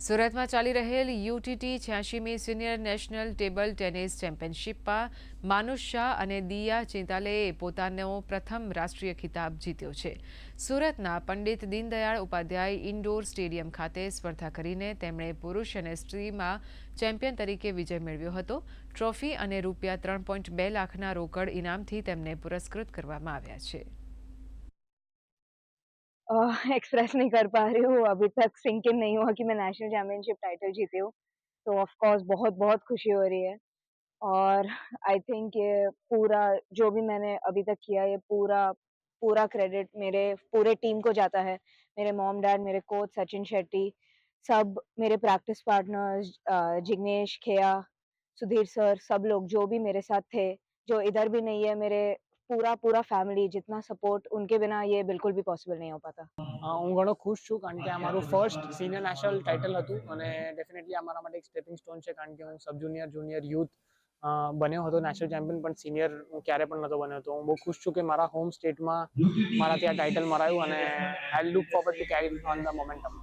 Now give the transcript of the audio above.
સુરતમાં ચાલી રહેલ યુટીટી છ્યાસીમી સિનિયર નેશનલ ટેબલ ટેનિસ ચેમ્પિયનશિપમાં માનુષ શાહ અને દિયા ચિંતાલેએ પોતાનો પ્રથમ રાષ્ટ્રીય ખિતાબ જીત્યો છે. સુરતના પંડિત દીનદયાળ ઉપાધ્યાય ઇન્ડોર સ્ટેડિયમ ખાતે સ્પર્ધા કરીને તેમણે પુરુષ અને સ્ત્રીમાં ચેમ્પિયન તરીકે વિજય મેળવ્યો હતો. ટ્રોફી અને રૂપિયા ત્રણ પોઈન્ટ બે લાખના રોકડ ઇનામથી તેમને પુરસ્કૃત કરવામાં આવ્યા છે. एक्सप्रेस नहीं कर पा रही हूँ। अभी तक सिंक इन नहीं हुआ कि मैं नेशनल चैम्पियनशिप टाइटल जीती हूँ। तो ऑफ़ कोर्स बहुत बहुत खुशी हो रही है। और आई थिंक ये पूरा, जो भी मैंने अभी तक किया, ये पूरा पूरा क्रेडिट मेरे, पूरे टीम को जाता है। मेरे मॉम डैड मेरे कोच सचिन शेट्टी, सब मेरे practice partners Jignesh, Kheya, Sudhir sir, सब लोग जो भी मेरे साथ थे, जो इधर भी नहीं है, मेरे पूरा पूरा फैमिली जितना सपोर्ट उनके बिना ये बिल्कुल भी पॉसिबल नहीं हो पाता અ, હું ઘણો ખુશ છું કારણ કે આ મારું ફર્સ્ટ સિનિયર નેશનલ ટાઇટલ હતું અને ડેફિનેટલી આ મારા માટે એક સ્ટેપિંગ સ્ટોન છે કારણ કે હું સબ જુનિયર જુનિયર યુથ બન્યો હતો નેશનલ ચેમ્પિયન પણ સિનિયર હું ક્યારે પણ નહોતો બન્યો તો હું બહુ ખુશ છું કે મારા હોમ સ્ટેટમાં મારાથી આ ટાઇટલ મરાયું અને I look forward to carry on the momentum